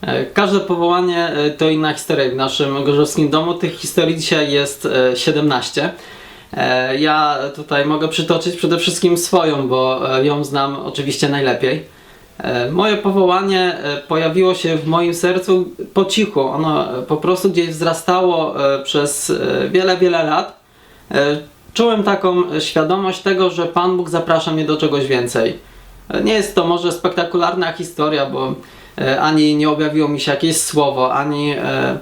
E, Każde powołanie e, to inna historia w naszym gorzowskim domu. Tych historii dzisiaj jest e, 17. E, Ja tutaj mogę przytoczyć przede wszystkim swoją, bo ją znam oczywiście najlepiej. Moje powołanie pojawiło się w moim sercu po cichu. Ono po prostu gdzieś wzrastało przez wiele, wiele lat. Czułem taką świadomość tego, że Pan Bóg zaprasza mnie do czegoś więcej. Nie jest to może spektakularna historia, bo ani nie objawiło mi się jakieś słowo, ani e,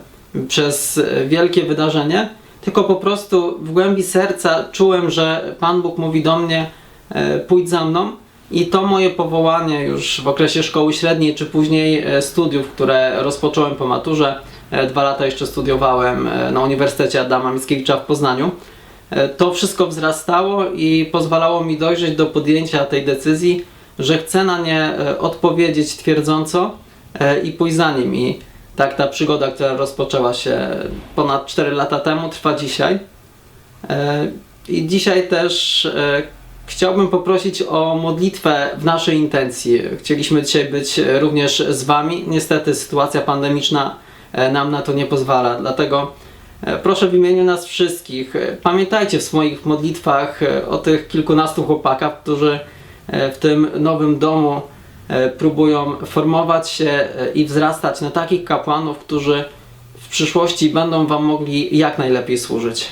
przez e, wielkie wydarzenie, tylko po prostu w głębi serca czułem, że Pan Bóg mówi do mnie: e, pójdź za mną. I to moje powołanie już w okresie szkoły średniej, czy później e, studiów, które rozpocząłem po maturze, e, dwa lata jeszcze studiowałem e, na Uniwersytecie Adama Mickiewicza w Poznaniu. E, To wszystko wzrastało i pozwalało mi dojrzeć do podjęcia tej decyzji, że chcę na nie e, odpowiedzieć twierdząco e, i pójść za nim. I tak ta przygoda, która rozpoczęła się ponad 4 lata temu, trwa dzisiaj. E, I dzisiaj też e, chciałbym poprosić o modlitwę w naszej intencji. Chcieliśmy dzisiaj być e, również z Wami. Niestety sytuacja pandemiczna e, nam na to nie pozwala, dlatego e, proszę w imieniu nas wszystkich, e, pamiętajcie w swoich modlitwach e, o tych kilkunastu chłopakach, którzy e, w tym nowym domu e, próbują formować się e, i wzrastać na takich kapłanów, którzy w przyszłości będą Wam mogli jak najlepiej służyć.